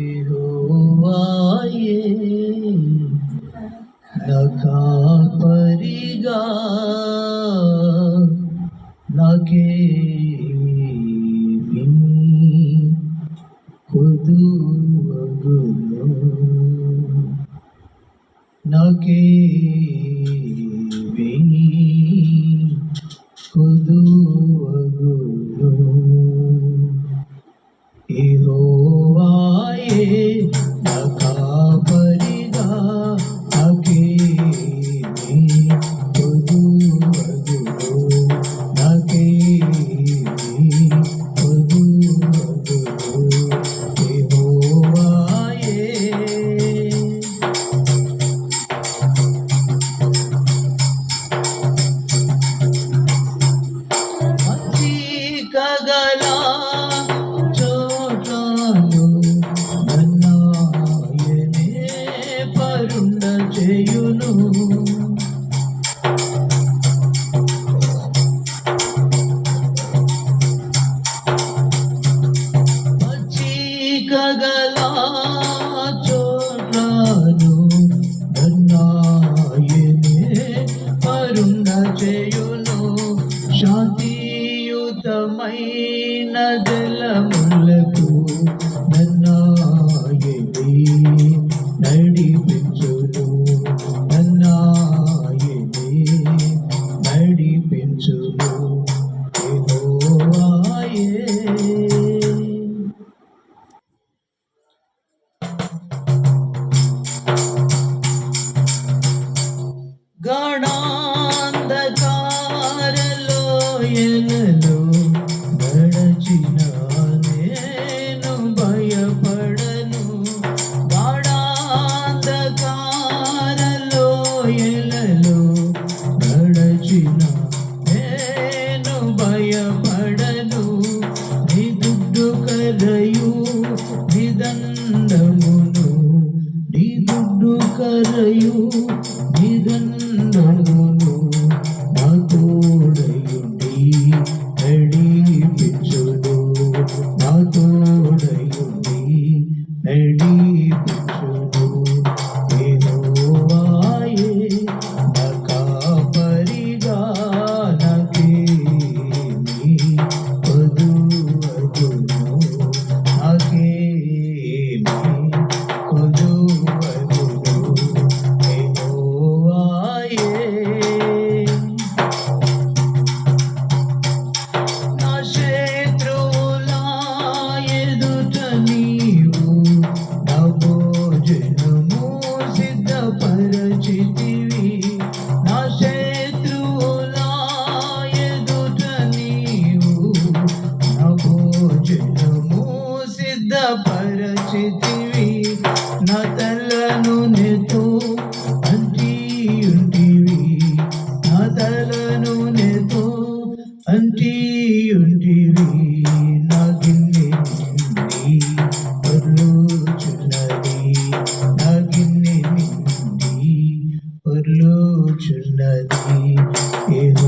ಯೆಹೋವಾಯೇ न खा न खुद శాంతియుతమైన జలములకు నన్నాయని నడిపించును. నన్నాయని నడిపించును. గణ నేను భయపడను దుడ్డు కరయు నిదండమును నీ దుడ్డు కరయు నిదండమును నా తోడయుండి నడిపించును. నా తోడయుండి తలను నెతో అంటియుంటివి నా తలను నెతో అంటియుంటివి నా గిన్నె నిండి పొర్లుచున్నది. నా గిన్నె నిండి పొర్లుచున్నది. యెహోవాయే